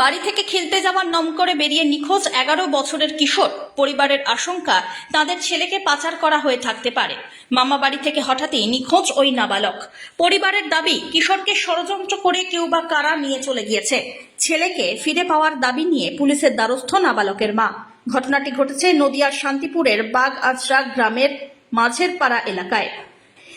বাড়ি থেকে খেলতে যাওয়ার নাম করে বেরিয়ে নিখোঁজ এগারো বছরের কিশোর। পরিবারের আশঙ্কা, তাদের ছেলেকে পাচার করা হয়ে থাকতে পারে। মামা বাড়ি থেকে হঠাৎই নিখোঁজ ওই নাবালক। পরিবারের দাবি, কিশোরকে ষড়যন্ত্র করে কেউ বা কারা নিয়ে চলে গিয়েছে। ছেলেকে ফিরে পাওয়ার দাবি নিয়ে পুলিশের দ্বারস্থ নাবালকের মা। ঘটনাটি ঘটেছে নদিয়ার শান্তিপুরের বাগ আজরা গ্রামের মাঝের পাড়া এলাকায়।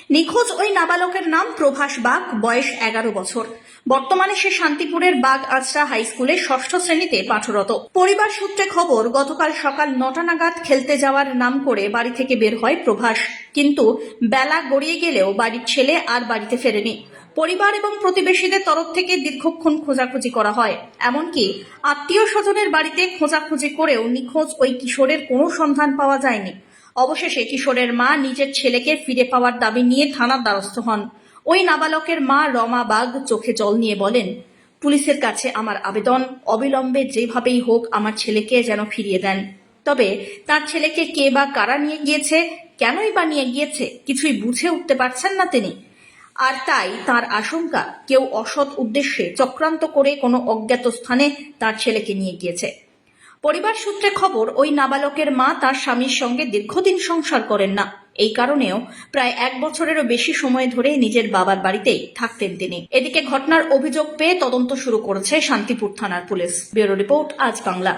নিখোঁজ ওই নাবালকের নাম প্রভাস বাগ, বয়স এগারো বছর। বর্তমানে সে শান্তিপুরের বাগ আজরা হাই স্কুলে ষষ্ঠ শ্রেণীতে পাঠরত। পরিবার সূত্রে খবর, গতকাল সকাল নটা নাগাদ খেলতে যাওয়ার নাম করে বাড়ি থেকে বের হয় প্রভাস। কিন্তু বেলা গড়িয়ে গেলেও বাড়ির ছেলে আর বাড়িতে ফেরেনি। পরিবার এবং প্রতিবেশীদের তরফ থেকে দীর্ঘক্ষণ খোঁজাখুঁজি করা হয়। এমনকি আত্মীয় স্বজনের বাড়িতে খোঁজাখুঁজি করেও নিখোঁজ ওই কিশোরের কোনো সন্ধান পাওয়া যায়নি। অবশেষে কিশোরের মা নিজের ছেলেকে ফিরে পাওয়ার দাবি নিয়ে থানার দ্বারস্থ হন। ওই নাবালকের মা রমা বাগ চোখে জল নিয়ে বলেন, পুলিশের কাছে আমার আবেদন। অবিলম্বে যেভাবেই হোক আমার ছেলেকে যেন ফিরিয়ে দেন। তবে তার ছেলেকে কে বা কারা নিয়ে গিয়েছে, কেনই বা নিয়ে গিয়েছে, কিছুই বুঝে উঠতে পারছেন না তিনি। আর তাই তার আশঙ্কা, কেউ অসৎ উদ্দেশ্যে চক্রান্ত করে কোনো অজ্ঞাত স্থানে তার ছেলেকে নিয়ে গিয়েছে। পরিবার সূত্রে খবর, ওই নাবালকের মা তার স্বামীর সঙ্গে দীর্ঘদিন সংসার করেন না। এই কারণেও প্রায় এক বছরেরও বেশি সময় ধরে নিজের বাবার বাড়িতেই থাকতেন তিনি। এদিকে ঘটনার অভিযোগ পেয়ে তদন্ত শুরু করেছে শান্তিপুর থানার পুলিশ। ব্যুরো রিপোর্ট, আজ বাংলা।